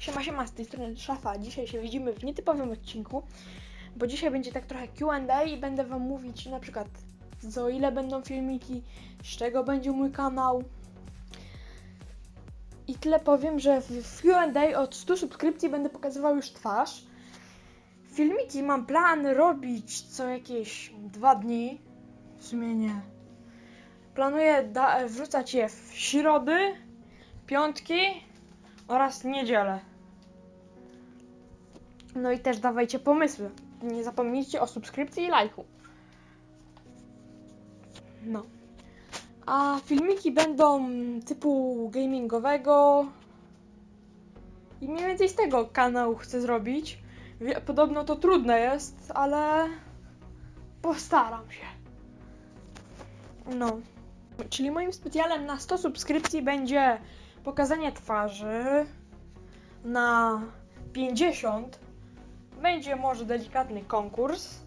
Siema, siema, z tej strony Szafa. Dzisiaj się widzimy w nietypowym odcinku, bo dzisiaj będzie tak trochę Q&A i będę wam mówić na przykład za ile będą filmiki, z czego będzie mój kanał. I tyle powiem, że w Q&A od 100 subskrypcji będę pokazywał już twarz. Filmiki mam plan robić co jakieś dwa dni. W sumie nie. Planuję wrzucać je w środy, piątki oraz niedzielę. No i też dawajcie pomysły. Nie zapomnijcie o subskrypcji i lajku. No. A filmiki będą typu gamingowego. I mniej więcej z tego kanał chcę zrobić. Podobno to trudne jest, ale postaram się. No. Czyli moim specjalem na 100 subskrypcji będzie pokazanie twarzy. Na 50 będzie może delikatny konkurs.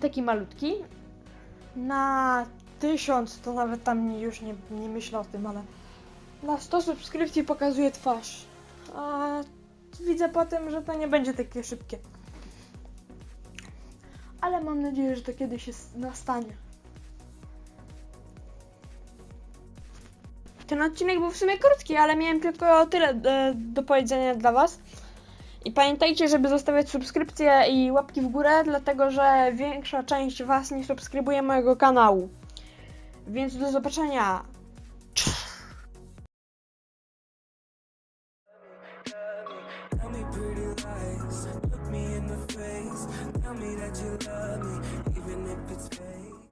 Taki malutki. Na 1000 to nawet tam już nie, nie myślę o tym, ale na 100 subskrypcji pokazuję twarz. A widzę potem, że to nie będzie takie szybkie. Ale mam nadzieję, że to kiedyś jest, nastanie. Ten odcinek był w sumie krótki, ale miałem tylko tyle e, do powiedzenia dla Was. I pamiętajcie, żeby zostawiać subskrypcje i łapki w górę, dlatego że większa część Was nie subskrybuje mojego kanału. Więc do zobaczenia.